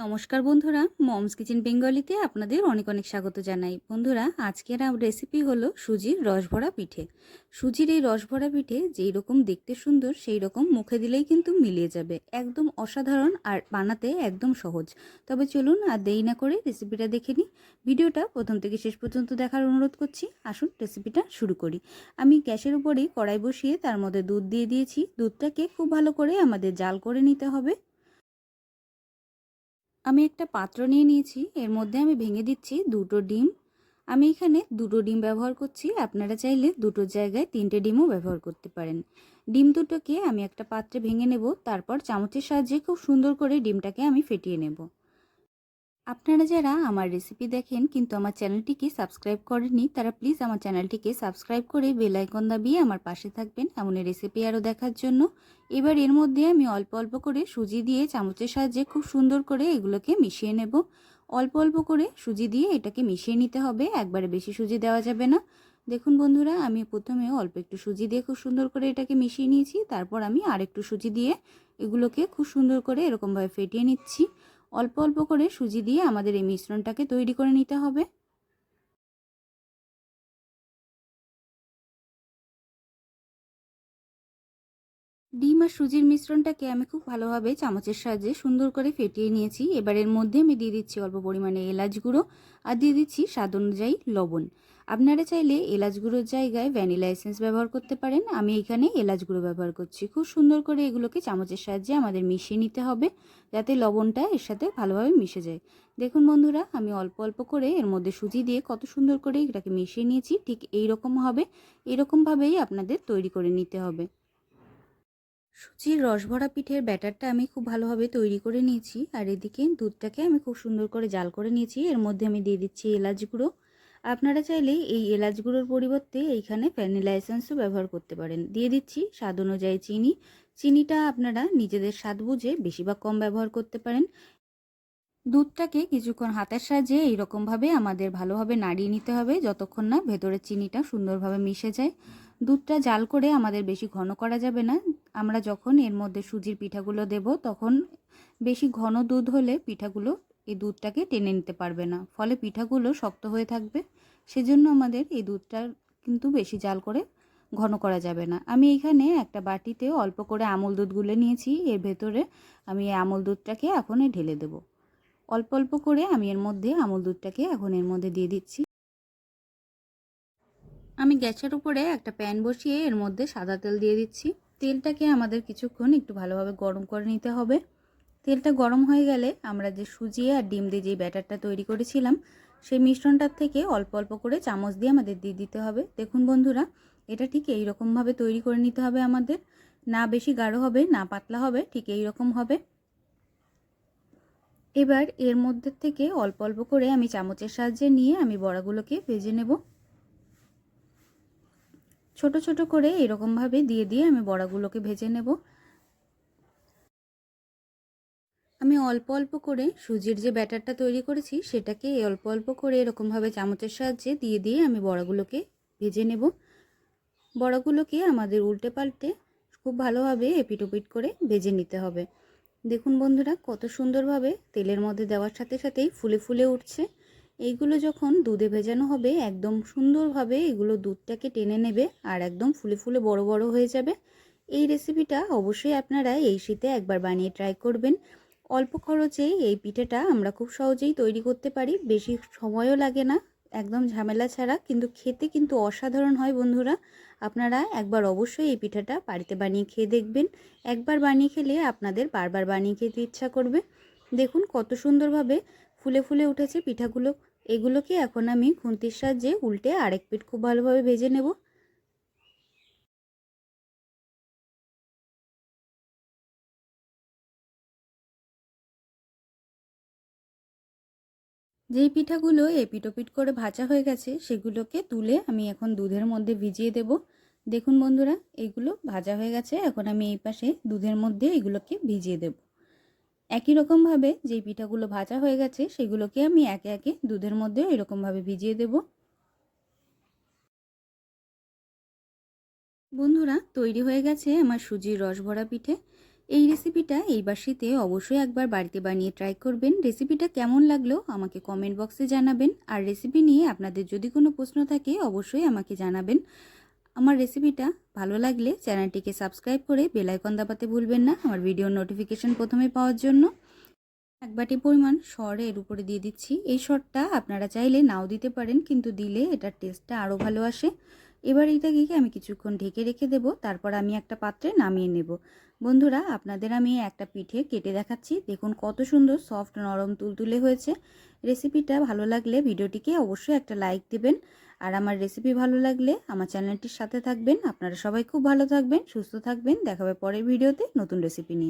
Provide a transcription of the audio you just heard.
নমস্কার বন্ধুরা, moms kitchen বেঙ্গলিতে আপনাদের অনেক অনেক স্বাগত জানাই। বন্ধুরা, আজকের রেসিপি হলো সুজির রসভরা পিঠে। সুজির এই রসভরা পিঠে যেই রকম দেখতে সুন্দর, সেই রকম মুখে দিলেই কিন্তু মিলিয়ে যাবে। একদম অসাধারণ আর বানাতে একদম সহজ। তবে চলুন আর দেরি না করে রেসিপিটা দেখে নিই। ভিডিওটা প্রথম থেকে শেষ পর্যন্ত দেখার অনুরোধ করছি। আসুন রেসিপিটা শুরু করি। আমি গ্যাসের উপরেই কড়াই বসিয়ে তার মধ্যে দুধ দিয়ে দিয়েছি। দুধটাকে খুব ভালো করে আমাদের জাল করে নিতে হবে। আমি একটা পাত্র নিয়ে নিয়েছি, এর মধ্যে আমি ভেঙে দিচ্ছি দুটো ডিম। আমি এখানে দুটো ডিম ব্যবহার করছি, আপনারা চাইলে দুটো জায়গায় তিনটে ডিমও ব্যবহার করতে পারেন। ডিম দুটোকে আমি একটা পাত্রে ভেঙে নেব, তারপর চামচের সাহায্যে খুব সুন্দর করে ডিমটাকে আমি ফেটিয়ে নেব। আপনারা যারা আমার রেসিপি দেখেন কিন্তু আমার চ্যানেলটিকে সাবস্ক্রাইব করেননি, তারা প্লিজ আমার চ্যানেলটিকে সাবস্ক্রাইব করে বেল আইকন দাবিয়ে আমার পাশে থাকবেন এমন রেসিপি আরও দেখার জন্য। এবার এর মধ্যে আমি অল্প অল্প করে সুজি দিয়ে চামচের সাহায্যে খুব সুন্দর করে এগুলোকে মিশিয়ে নেব। অল্প অল্প করে সুজি দিয়ে এটাকে মিশিয়ে নিতে হবে, একবারে বেশি সুজি দেওয়া যাবে না। দেখুন বন্ধুরা, আমি প্রথমে অল্প একটু সুজি দিয়ে খুব সুন্দর করে এটাকে মিশিয়ে নিয়েছি, তারপর আমি আর একটু সুজি দিয়ে এগুলোকে খুব সুন্দর করে এরকমভাবে ফেটিয়ে নিচ্ছি। অল্প অল্প করে সুজি দিয়ে আমাদের এই মিশ্রণটাকে তৈরি করে নিতে হবে। ডিম আর সুজির মিশ্রণটাকে আমি খুব ভালোভাবে চামচের সাহায্যে সুন্দর করে ফেটিয়ে নিয়েছি। এবারের মধ্যে আমি দিয়ে দিচ্ছি অল্প পরিমাণে এলাচ গুঁড়ো আর দিয়ে দিচ্ছি স্বাদ অনুযায়ী লবণ। আপনারা চাইলে এলাচ গুঁড়োর জায়গায় ভ্যানিলা এসেন্স ব্যবহার করতে পারেন। আমি এখানে এলাচ গুঁড়ো ব্যবহার করছি। খুব সুন্দর করে এগুলোকে চামচের সাহায্যে আমাদের মিশিয়ে নিতে হবে যাতে লবণটা এর সাথে ভালোভাবে মিশে যায়। দেখুন বন্ধুরা, আমি অল্প অল্প করে এর মধ্যে সুজি দিয়ে কত সুন্দর করে এটাকে মিশিয়ে নিয়েছি। ঠিক এই রকম হবে। এরকমভাবেই আপনাদের তৈরি করে নিতে হবে। সুজির রসভরা পিঠের ব্যাটারটা আমি খুব ভালোভাবে তৈরি করে নিয়েছি। আর এদিকে দুধটাকে আমি খুব সুন্দর করে জাল করে নিয়েছি। এর মধ্যে আমি দিয়ে দিচ্ছি এলাচ গুঁড়ো। আপনারা চাইলে এই এলাচ গুঁড়োর পরিবর্তে এইখানে ভ্যানিলা এসেন্সও ব্যবহার করতে পারেন। দিয়ে দিচ্ছি স্বাদ অনুযায়ী চিনি। চিনিটা আপনারা নিজেদের স্বাদ বুঝে বেশি বা কম ব্যবহার করতে পারেন। দুধটাকে কিছুক্ষণ হাতের সাহায্যে এইরকমভাবে আমাদের ভালোভাবে নাড়িয়ে নিতে হবে। যতক্ষণ না ভেতরের চিনিটা সুন্দরভাবে মিশে যায়। দুধটা জাল করে আমাদের বেশি ঘন করা যাবে না। আমরা যখন এর মধ্যে সুজির পিঠাগুলো দেব, তখন বেশি ঘন দুধ হলে পিঠাগুলো এই দুধটাকে টেনে নিতে পারবে না। ফলে পিঠাগুলো শক্ত হয়ে থাকবে। সেজন্য আমাদের এই দুধটা কিন্তু বেশি জাল করে ঘন করা যাবে না। আমি এখানে একটা বাটিতে অল্প করে আমল দুধ গুলে নিয়েছি। এর ভেতরে আমি এই আমল দুধটাকে এখন ঢেলে দেব। অল্প অল্প করে আমি এর মধ্যে আমল দুধটাকে এখন এর মধ্যে দিয়ে দিচ্ছি। আমি গ্যাসের উপরে একটা প্যান বসিয়ে এর মধ্যে সাদা তেল দিয়ে দিচ্ছি। তেলটাকে আমাদের কিছুক্ষণ একটু ভালোভাবে গরম করে নিতে হবে। তেলটা গরম হয়ে গেলে আমরা যে সুজি আর ডিম দিয়ে যে ব্যাটারটা তৈরি করেছিলাম, সেই মিশ্রণটার থেকে অল্প অল্প করে চামচ দিয়ে আমাদের দিয়ে দিতে হবে। দেখুন বন্ধুরা, এটা ঠিক এই রকমভাবে তৈরি করে নিতে হবে আমাদের। না বেশি গাঢ় হবে, না পাতলা হবে, ঠিক এই রকম হবে। এবার এর মধ্যে থেকে অল্প অল্প করে আমি চামচের সাহায্যে নিয়ে আমি বড়াগুলোকে ভেজে নেব। ছোট ছোট করে এরকমভাবে দিয়ে দিয়ে আমি বড়াগুলোকে ভেজে নেব। আমি অল্প অল্প করে সুজির যে ব্যাটারটা তৈরি করেছি, সেটাকে অল্প অল্প করে এরকমভাবে চামচের সাহায্যে দিয়ে দিয়ে আমি বড়াগুলোকে ভেজে নেব। বড়াগুলোকে আমাদের উল্টে পাল্টে খুব ভালোভাবে এপিটোপিট করে ভেজে নিতে হবে। দেখুন বন্ধুরা, কত সুন্দরভাবে তেলের মধ্যে দেওয়ার সাথে সাথেই ফুলে ফুলে উঠছে। এইগুলো যখন দুধে ভেজানো হবে, একদম সুন্দরভাবে এগুলো দুধটাকে টেনে নেবে আর একদম ফুলে ফুলে বড় বড় হয়ে যাবে। এই রেসিপিটা অবশ্যই আপনারা এই শীতে একবার বানিয়ে ট্রাই করবেন। অল্প খরচেই এই পিঠেটা আমরা খুব সহজেই তৈরি করতে পারি, বেশি সময়ও লাগে না, একদম ঝামেলা ছাড়া। কিন্তু খেতে কিন্তু অসাধারণ হয় বন্ধুরা। আপনারা একবার অবশ্যই এই পিঠাটা বাড়িতে বানিয়ে খেয়ে দেখবেন। একবার বানিয়ে খেলে আপনাদের বারবার বানিয়ে খেতে ইচ্ছা করবে। দেখুন কত সুন্দরভাবে ফুলে ফুলে উঠেছে পিঠাগুলো। এগুলোকে এখন আমি খুন্তির সাহায্যে উল্টে আরেক পিঠ খুব ভালোভাবে ভেজে নেব। যেই পিঠাগুলো এপিটোপিট করে ভাজা হয়ে গেছে, সেগুলোকে তুলে আমি এখন দুধের মধ্যে ভিজিয়ে দেব। দেখুন বন্ধুরা এইগুলো ভাজা হয়ে গেছে, এখন আমি এই পাশে দুধের মধ্যে এগুলোকে ভিজিয়ে দেব। একই রকমভাবে যেই পিঠাগুলো ভাজা হয়ে গেছে, সেগুলোকে আমি একে একে দুধের মধ্যে এরকমভাবে ভিজিয়ে দেব। বন্ধুরা, তৈরি হয়ে গেছে আমার সুজির রস ভরা পিঠে। এই রেসিপিটা এইবার শীতে অবশ্যই একবার বাড়িতে বানিয়ে ট্রাই করবেন। রেসিপিটা কেমন লাগল আমাকে কমেন্ট বক্সে জানাবেন। আর রেসিপি নিয়ে আপনাদের যদি কোনো প্রশ্ন থাকে, অবশ্যই আমাকে জানাবেন। আমার রেসিপিটা ভালো লাগলে চ্যানেলটিকে সাবস্ক্রাইব করে বেলাইকন দাপাতে দাবাতে ভুলবেন না। আমার ভিডিওর নোটিফিকেশন প্রথমে পাওয়ার জন্য। এক বাটি পরিমাণ সর এর উপরে দিয়ে দিচ্ছি। এই সরটা আপনারা চাইলে নাও দিতে পারেন, কিন্তু দিলে এটার টেস্টটা আরও ভালো আসে। এবার এইটাকে আমি কিছুক্ষণ ঢেকে রেখে দেব, তারপর আমি একটা পাত্রে নামিয়ে নেব। বন্ধুরা, আপনাদের আমি একটা পিঠে কেটে দেখাচ্ছি। দেখুন কত সুন্দর সফট নরম তুলতুলে হয়েছে। রেসিপিটা ভালো লাগলে ভিডিওটিকে অবশ্যই একটা লাইক দেবেন। আর আমার রেসিপি ভালো লাগলে আমার চ্যানেলটির সাথে থাকবেন। আপনারা সবাই খুব ভালো থাকবেন, সুস্থ থাকবেন। দেখাবে পরের ভিডিওতে নতুন রেসিপি নিয়ে।